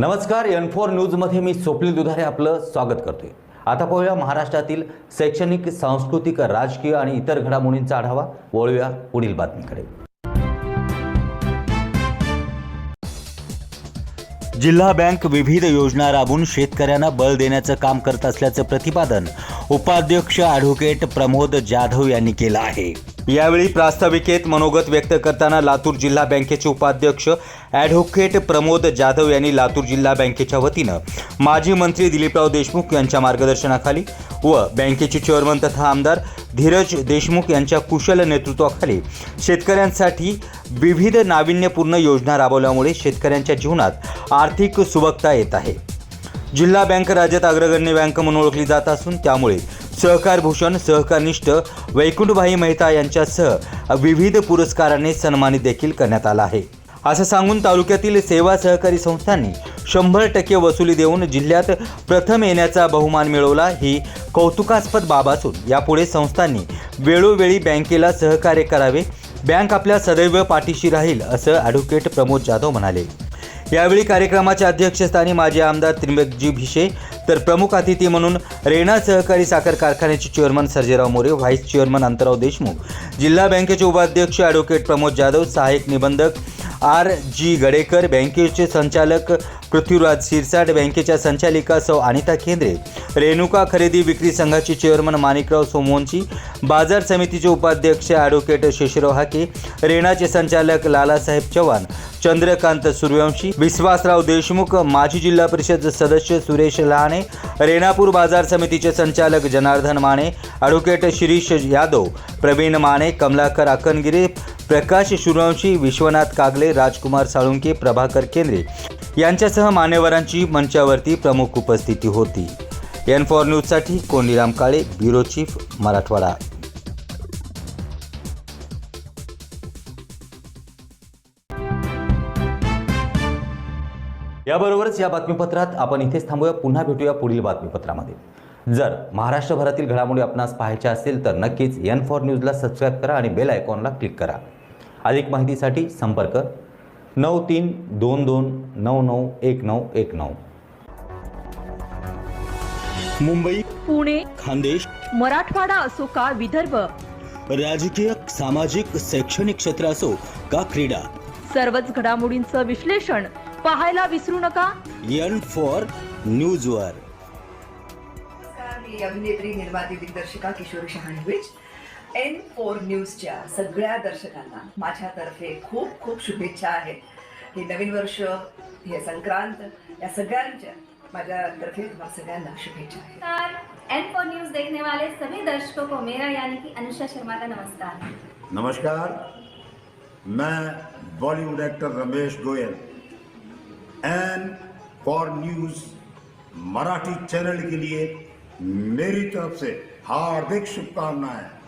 नमस्कार N four न्यूजमध्ये मी स्वप्नील दुधारे आपलं स्वागत करतोय. आता पाहूया महाराष्ट्रातील शैक्षणिक सांस्कृतिक राजकीय आणि इतर घडामोडींचा आढावा. वळूया पुढील बातमीकडे. जिल्हा बँक विविध योजना राबवून शेतकऱ्यांना बळ देण्याचं काम करत असल्याचं प्रतिपादन उपाध्यक्ष ॲडव्होकेट प्रमोद जाधव यांनी केला आहे. यावेळी प्रास्ताविकेत मनोगत व्यक्त करताना लातूर जिल्हा बँकेचे उपाध्यक्ष ॲडव्होकेट प्रमोद जाधव यांनी लातूर जिल्हा बँकेच्या वतीनं माजी मंत्री दिलीपराव देशमुख यांच्या मार्गदर्शनाखाली व बँकेचे चेअरमन तथा आमदार धीरज देशमुख यांच्या कुशल नेतृत्वाखाली शेतकऱ्यांसाठी विविध नाविन्यपूर्ण योजना राबवल्यामुळे शेतकऱ्यांच्या जीवनात आर्थिक सुबकता येत आहे. जिल्हा बँक राज्यात अग्रगण्य बँक म्हणून ओळखली जात असून त्यामुळे सहकार भूषण सहकारनिष्ठ वैकुंठभाई मेहता यांच्यासह विविध पुरस्काराने सन्मानित देखील करण्यात आला आहे. असं सांगून तालुक्यातील सेवा सहकारी संस्थांनी शंभर टक्के वसुली देऊन जिल्ह्यात प्रथम येण्याचा बहुमान मिळवला ही कौतुकास्पद बाब असून यापुढे संस्थांनी वेळोवेळी बँकेला सहकार्य करावे बँक आपल्या सदैव पाठीशी राहील असं ॲडव्होकेट प्रमोद जाधव म्हणाले. यावेळी कार्यक्रमाच्या अध्यक्षस्थानी माजी आमदार त्रिंबकजी भिशे तर प्रमुख अतिथी म्हणून रेणा सहकारी साखर कारखान्याचे chairman Sarjerao More vice chairman Antrao Deshmukh जिल्हा बँकेचे उपाध्यक्ष ॲडव्होकेट प्रमोद जाधव सहाय्यक निबंधक आर जी गडेकर बँकेचे संचालक पृथ्वीराज शिरसाट बँकेच्या संचालिका सौ अनिता केंद्रे रेणुका खरेदी विक्री संघाचे चेअरमन माणिकराव सोमोंची बाजार समितीचे उपाध्यक्ष ॲडव्होकेट शेषराव हाके रेणाचे संचालक लालासाहेब चव्हाण चंद्रकांत सूर्यवंशी विश्वासराव देशमुख माजी जिल्हा परिषद सदस्य सुरेश लहाणे रेणापूर बाजार समितीचे संचालक जनार्दन माने ॲडव्होकेट शिरीष यादव प्रवीण माने कमलाकर अकनगिरे प्रकाश शुरवंशी विश्वनाथ कागले राजकुमार साळुंके प्रभाकर केंद्रे यांच्यासह मान्यवरांची मंचावरती प्रमुख उपस्थिती होती. एन फॉर न्यूजसाठी कोंडीराम काळे ब्युरो चीफ मराठवाडा. याबरोबरच या बातमीपत्रात आपण इथेच थांबूया. पुन्हा भेटूया पुढील बातमीपत्रामध्ये. जर महाराष्ट्रभरातील घडामोडी आपणास पाहायच्या असेल तर नक्कीच एन फॉर न्यूजला सबस्क्राईब करा आणि बेल आयकॉनला क्लिक करा. अधिक माहितीसाठी संपर्क. नऊ तीन दोन दोन नऊ नऊ एक नऊ एक नऊ. मुंबई पुणे खानदेश मराठवाडा असो का विदर्भ? राजकीय सामाजिक शैक्षणिक क्षेत्र असो का क्रीडा? सर्वच घडामोडींचं विश्लेषण पाहायला विसरू नका. एन फॉर न्यूजवर. नमस्कार मी अभिनेत्री निर्माती दिग्दर्शिका किशोरी शहाणविज एन फोर न्यूजच्या सगळ्या दर्शकांना माझ्यातर्फे खूप खूप शुभेच्छा आहेत हे नवीन वर्ष हे संक्रांत या सगळ्यांच्या माझ्यातर्फे तुम्हाला सगळ्यांना शुभेच्छा आहेत एन फोर न्यूज़ देखने वाले सभी दर्शकों को मेरा यानी कि अनुषा शर्मा का नमस्कार. नमस्कार. मैं Bollywood actor Ramesh Goyal N for news Marathi channel के लिए मेरी तरफ़ से हार्दिक शुभकामनाएँ।